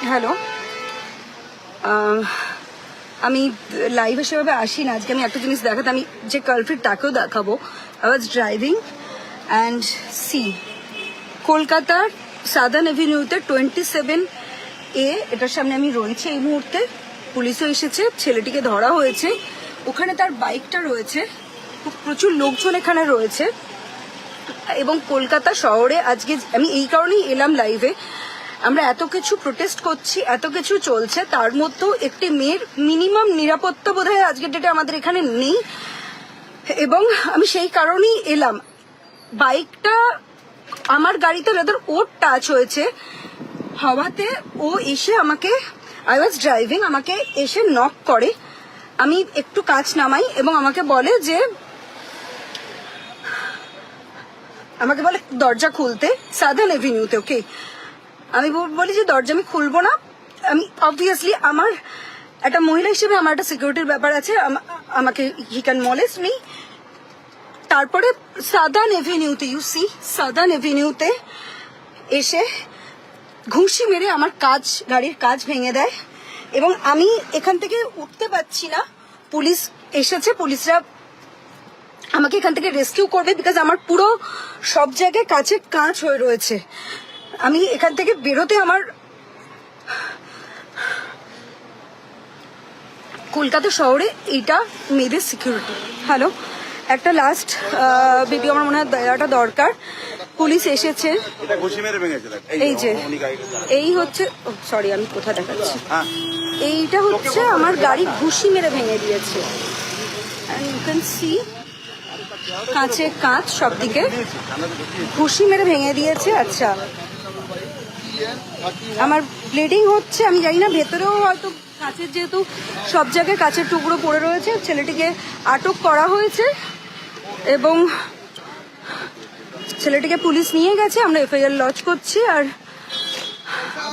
Hello. আমি লাইভে সেভাবে আসি না। আজকে আমি একটা জিনিস দেখাতে, আমি যে কালফ্রিট তাকেও দেখাবো। I was driving and see কলকাতার সাদার্ন এভিনিউতে টোয়েন্টি সেভেন এ এটার সামনে আমি রয়েছি এই মুহূর্তে। পুলিশও এসেছে, ছেলেটিকে ধরা হয়েছে। ওখানে তার বাইকটা রয়েছে। খুব প্রচুর লোকজন এখানে রয়েছে। এবং কলকাতা শহরে আজকে আমি এই কারণেই এলাম লাইভে আমরা এত কিছু প্রোটেস্ট করছি, এত কিছু চলছে, তার মধ্যেও একটি মেয়ের মিনিমাম নিরাপত্তা বোধহয় আজকের ডেটে আমাদের এখানে নেই। এবং আমি সেই কারণেই এলাম। বাইকটা আমার গাড়িতে রাদার ওর টাচ হয়েছে। হওয়াতে ও এসে আমাকে আই ওয়াজ ড্রাইভিং আমাকে এসে নক করে। আমি একটু কাজ নামাই এবং আমাকে বলে যে, আমাকে বলে, দরজা খুলতে সাদার্ন এভিনিউতে ওকে আমি বলি যে দরজা আমি খুলবো না। আমি অবভিয়াসলি আমার একটা মহিলা হিসেবে আমার একটা সিকিউরিটির ব্যাপার আছে। আমাকে হি ক্যান মলেস্ট মি তারপরে সাদান এভিনিউতে ইউ সি সাদান এভিনিউতে এসে ঘুষি মেরে আমার কাজ, গাড়ির কাজ ভেঙে দেয়। এবং আমি এখান থেকে উঠতে পারছি না। পুলিশ এসেছে, পুলিশরা আমাকে এখান থেকে রেস্কিউ করবে বিকজ আমার পুরো সব জায়গায় কাছে কাঁচ হয়ে রয়েছে। আমি এখান থেকে বেরোতে আমার কলকাতা শহরে এইটা মেয়েদের সিকিউরিটি হ্যালো একটা লাস্ট ভিডিও আমার মনে হয় দেওয়াটা দরকার। পুলিশ এসেছে। এই যে। এই হচ্ছে সরি আমি কোথায় দেখাচ্ছি? হ্যাঁ। এইটা হচ্ছে আমার গাড়ি ঘুষি মেরে ভেঙে দিয়েছে। ইউ ক্যান সি কাঁচে কাঁচ সব দিকে ঘুষি মেরে ভেঙে দিয়েছে আচ্ছা। আমার ব্লিডিং হচ্ছে, আমি জানি না, ভেতরেও হয়তো কাঁচের যেহেতু সব জায়গায় কাঁচের টুকরো পড়ে রয়েছে, ছেলেটিকে আটক করা হয়েছে এবং ছেলেটিকে পুলিশ নিয়ে গেছে, আমরা এফআইআর লজ করছি আর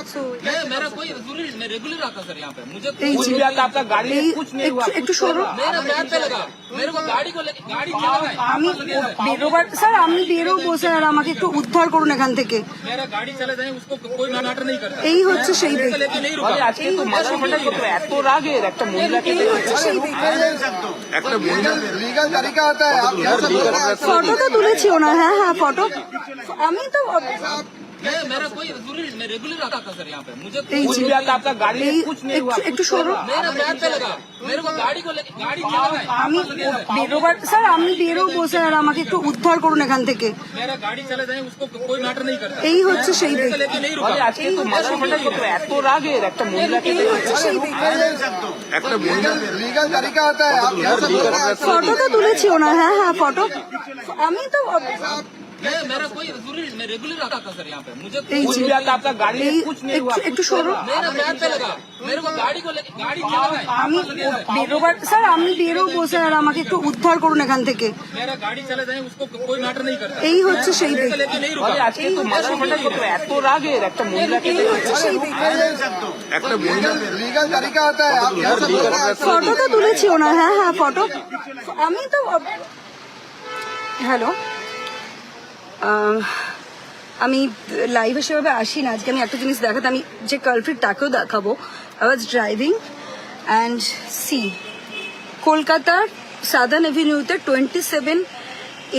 मेरा कोई जरूरी मैं रेगुलर आता सर यहाँ पे मुझे এই कुछ যে, भी आता आपका गाड़ी এই में कुछ नहीं हुआ একটু- একটু সরো मेरा पैर पे लगा मेरे को गाड़ी को लेके गाड़ी क्या लगा है? আমি বেরোবার স্যার আমি বেরোবো স্যার আমাকে একটু উদ্ধার করুন এখান থেকে मेरा गाड़ी चले जाए उसको कोई मैटर नहीं करता এই হচ্ছে সেই मेरे को ব্যক্তি लेके नहीं रुका আজকে তো মাথা ফাটা কত এত রাগের একটা মহিলাকে এই হচ্ছে সেই ব্যক্তি একটা মহিলা लीगल तरीका होता है आप कह सकते हैं ফটো তো তুলেছি ওনার হ্যাঁ হ্যাঁ ফটো আমি তো मैं मेरा कोई जरूरी मैं रेगुलर आता था सर यहाँ पे मुझे এই कुछ যে, भी आता आपका गाड़ी এই में कुछ नहीं हुआ একটু- একটু সরো मेरा पैर पे लगा मेरे को गाड़ी को लेके गाड़ी क्या लगा है? আমি বেরোবার স্যার আমি বেরোবো স্যার আমাকে একটু উদ্ধার করুন এখান থেকে मेरा गाड़ी चले जाए उसको कोई मैटर नहीं करता এই হচ্ছে সেই मेरे को ব্যক্তি लेके नहीं रुका আজকে তো মাথা ফাটা কত এত রাগের একটা মহিলাকে এই হচ্ছে সেই ব্যক্তি একটা মহিলা लीगल तरीका होता है आप कह सकते हैं ফটো তো তুলেছি ওনার হ্যাঁ হ্যাঁ ফটো আমি তো একটু সরো আমি বেরোবার স্যার আমি বেরোবো আমাকে একটু উদ্ধার করুন এখান থেকে। এই হচ্ছে সেই ফটো তো তুলেছি ওনার হ্যাঁ হ্যাঁ ফটো আমি তো হ্যালো আমি লাইভে সেভাবে আসি না। আজকে আমি একটা জিনিস দেখাতে, আমি যে কালফ্রিট তাকেও দেখাবো। I was driving and see কলকাতার সাদার্ন এভিনিউতে টোয়েন্টি সেভেন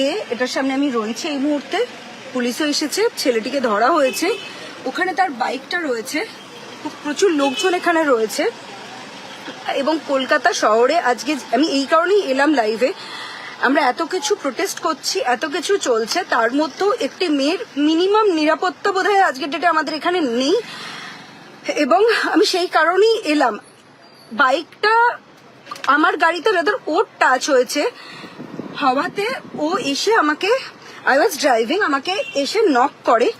এ এটার সামনে আমি রয়েছি এই মুহূর্তে। পুলিশও এসেছে, ছেলেটিকে ধরা হয়েছে। ওখানে তার বাইকটা রয়েছে। খুব প্রচুর লোকজন এখানে রয়েছে। এবং কলকাতা শহরে আজকে আমি এই কারণেই এলাম লাইভে আমরা এত কিছু প্রোটেস্ট করছি, এত কিছু চলছে, তার মধ্যেও একটি মেয়ের মিনিমাম নিরাপত্তা বোধহয় আজকের ডেটে আমাদের এখানে নেই। এবং আমি সেই কারণেই এলাম। বাইকটা আমার গাড়িতে রাদার ওর টাচ হয়েছে। হওয়াতে ও এসে আমাকে আই ওয়াজ ড্রাইভিং আমাকে এসে নক করে।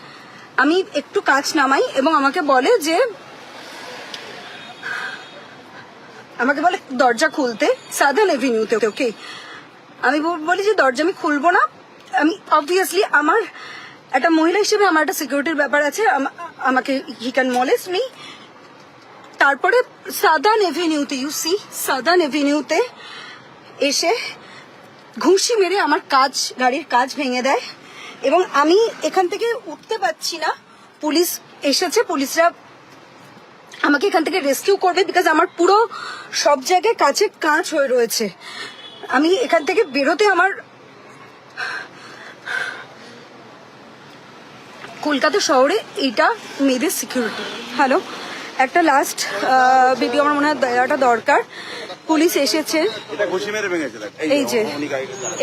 আমি একটু কাজ নামাই এবং আমাকে বলে যে, আমাকে বলে, দরজা খুলতে সাদার্ন এভিনিউতে ওকে আমি বলি যে দরজা আমি খুলবো না। আমি অবভিয়াসলি আমার একটা মহিলা হিসেবে আমার একটা সিকিউরিটির ব্যাপার আছে। আমাকে হি ক্যান মলেস্ট মি তারপরে সাদার্ন এভিনিউতে ইউ সি সাদার্ন এভিনিউতে এসে ঘুষি মেরে আমার কাজ, গাড়ির কাজ ভেঙে দেয়। এবং আমি এখান থেকে উঠতে পারছি না। পুলিশ এসেছে, পুলিশরা আমাকে এখান থেকে রেস্কিউ করবে বিকজ আমার পুরো সব জায়গায় কাছে কাঁচ হয়ে রয়েছে। আমি এখান থেকে বেরোতে আমার কলকাতা শহরে এটা মেয়েদের সিকিউরিটি হ্যালো একটা লাস্ট ভিডিও আমার মনে হয় দেওয়াটা দরকার। পুলিশ এসেছে। এই যে।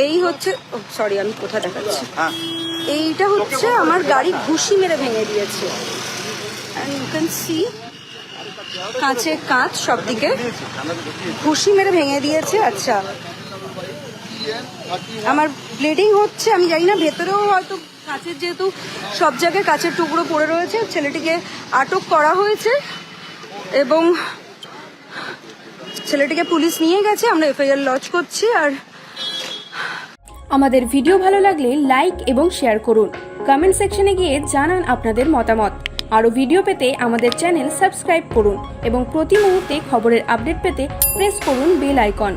এই হচ্ছে সরি আমি কোথায় দেখাচ্ছি? হ্যাঁ। এইটা হচ্ছে আমার গাড়ি ঘুষি মেরে ভেঙে দিয়েছে। অ্যান্ড ইউ ক্যান সি কাঁচে কাঁচ সব দিকে ঘুষি মেরে ভেঙে দিয়েছে। আচ্ছা। আমার ব্লিডিং হচ্ছে, আমি জানি না, ভেতরেও হয়তো কাঁচের যেহেতু সব জায়গায় কাঁচের টুকরো পড়ে রয়েছে, ছেলেটিকে আটক করা হয়েছে এবং ছেলেটিকে পুলিশ নিয়ে গেছে, আমরা এফআইআর লজ করছি আর আমাদের ভিডিও ভালো লাগলে লাইক এবং শেয়ার করুন। কমেন্ট সেকশনে গিয়ে জানান আপনাদের মতামত। আরও ভিডিও পেতে আমাদের চ্যানেল সাবস্ক্রাইব করুন এবং প্রতি মুহূর্তে খবরের আপডেট পেতে প্রেস করুন বেল আইকন